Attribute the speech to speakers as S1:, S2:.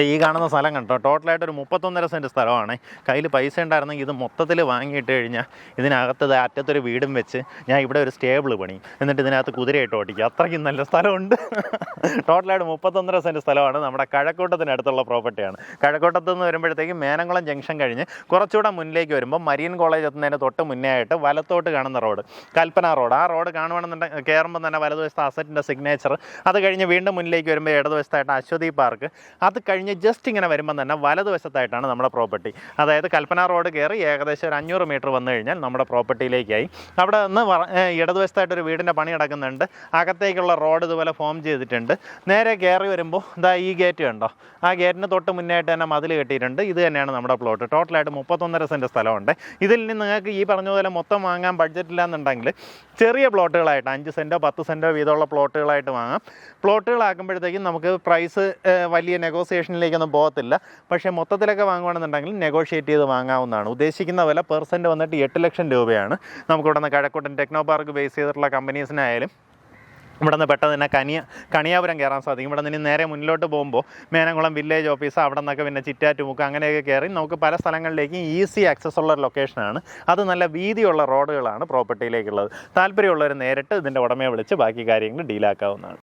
S1: ഈ കാണുന്ന സ്ഥലം കണ്ടോ? ടോട്ടലായിട്ട് ഒരു മുപ്പത്തൊന്നര സെന്റ് സ്ഥലമാണ്. കയ്യിൽ പൈസ ഉണ്ടായിരുന്നെങ്കിൽ ഇത് മൊത്തത്തിൽ വാങ്ങിയിട്ട് കഴിഞ്ഞാൽ ഇതിനകത്ത് അറ്റത്തൊരു വീടും വെച്ച് ഞാൻ ഇവിടെ ഒരു സ്റ്റേബിൾ പണി എന്നിട്ട് ഇതിനകത്ത് കുതിരയിട്ട് ഓടിക്കും. അത്രയ്ക്കും നല്ല സ്ഥലമുണ്ട്. ടോട്ടലായിട്ട് മുപ്പത്തൊന്നര സെന്റ് സ്ഥലമാണ്. നമ്മുടെ കഴക്കൂട്ടത്തിനടുത്തുള്ള പ്രോപ്പർട്ടിയാണ് കഴക്കൂട്ടത്ത് നിന്ന് വരുമ്പോഴത്തേക്കും മേനംകുളം ജംഗ്ഷൻ കഴിഞ്ഞ് കുറച്ചുകൂടെ മുന്നിലേക്ക് വരുമ്പോൾ മരിയൻ കോളേജ് എത്തുന്നതിന് തൊട്ട് മുന്നേ ആയിട്ട് വലത്തോട്ട് കാണുന്ന റോഡ് കൽപ്പന റോഡ് ആ റോഡ് കാണുവാണെന്നുണ്ടെങ്കിൽ കയറുമ്പോൾ തന്നെ വലതുവശത്ത് അസറ്റിന്റെ സിഗ്നേച്ചർ അത് കഴിഞ്ഞ് വീണ്ടും മുന്നിലേക്ക് വരുമ്പോൾ ഇടതുവശത്തായിട്ട് അശ്വതി പാർക്ക് അത് കഴിഞ്ഞ് ജസ്റ്റ് ഇങ്ങനെ വരുമ്പം തന്നെ വലതുവശത്തായിട്ടാണ് നമ്മുടെ പ്രോപ്പർട്ടി അതായത് കൽപ്പന റോഡ് കയറി ഏകദേശം ഒരു അഞ്ഞൂറ് മീറ്റർ വന്നു കഴിഞ്ഞാൽ നമ്മുടെ പ്രോപ്പർട്ടിയിലേക്കായി അവിടെ നിന്ന് ഇടതുവശത്തായിട്ട് ഒരു വീടിന്റെ പണി നടക്കുന്നുണ്ട്. അകത്തേക്കുള്ള റോഡ് ഇതുപോലെ ഫോം ചെയ്തിട്ടുണ്ട്. നേരെ കയറി വരുമ്പോൾ ഇതാ ഈ ഗേറ്റ് കണ്ടോ? ആ ഗേറ്റിന് തൊട്ട് മുന്നായിട്ട് തന്നെ മതിൽ കെട്ടിയിട്ടുണ്ട്. ഇത് തന്നെയാണ് നമ്മുടെ പ്ലോട്ട് ടോട്ടലായിട്ട് മുപ്പത്തൊന്നര സെന്റ് സ്ഥലമുണ്ട്. ഇതിൽ നിന്ന് നിങ്ങൾക്ക് ഈ പറഞ്ഞതുപോലെ പോലെ മൊത്തം വാങ്ങാൻ ബഡ്ജറ്റ് ഇല്ലാന്നുണ്ടെങ്കിൽ ചെറിയ പ്ലോട്ടുകളായിട്ട് അഞ്ച് സെന്റോ പത്ത് സെന്റോ വീതമുള്ള പ്ലോട്ടുകളായിട്ട് വാങ്ങാം. പ്ലോട്ടുകളാക്കുമ്പോഴത്തേക്കും നമുക്ക് പ്രൈസ് വലിയ നെഗോസിയേഷനിലേക്കൊന്നും പോകത്തില്ല. പക്ഷേ മൊത്തത്തിലൊക്കെ വാങ്ങുകയാണെന്നുണ്ടെങ്കിൽ നെഗോഷിയേറ്റ് ചെയ്ത് വാങ്ങാവുന്നതാണ്. ഉദ്ദേശിക്കുന്ന വില പെർസെന്റ് വന്നിട്ട് എട്ട് ലക്ഷം രൂപയാണ്. നമുക്കിവിടെ നിന്ന് കഴക്കൂട്ടൻ ടെക്നോ പാർക്ക് ബേസ് ചെയ്തിട്ടുള്ള കമ്പനീസിനായാലും ഇവിടെ നിന്ന് പെട്ടെന്ന് തന്നെ കനിയ കണിയാപുരം കയറാൻ സാധിക്കും. ഇവിടെ നിന്ന് നേരെ മുന്നിലോട്ട് പോകുമ്പോൾ മേനംകുളം വില്ലേജ് ഓഫീസ് അവിടെ നിന്നൊക്കെ പിന്നെ ചിറ്റാറ്റുമുക്ക് അങ്ങനെയൊക്കെ കയറി നമുക്ക് പല സ്ഥലങ്ങളിലേക്കും ഈസി ആക്സസ് ഉള്ള ഒരു ലൊക്കേഷനാണ് അത് നല്ല വീതിയുള്ള റോഡുകളാണ് പ്രോപ്പർട്ടിയിലേക്കുള്ളത് താല്പര്യമുള്ളവർ നേരിട്ട് ഇതിന്റെ ഉടമയെ വിളിച്ച് ബാക്കി കാര്യങ്ങൾ ഡീലാക്കാവുന്നതാണ്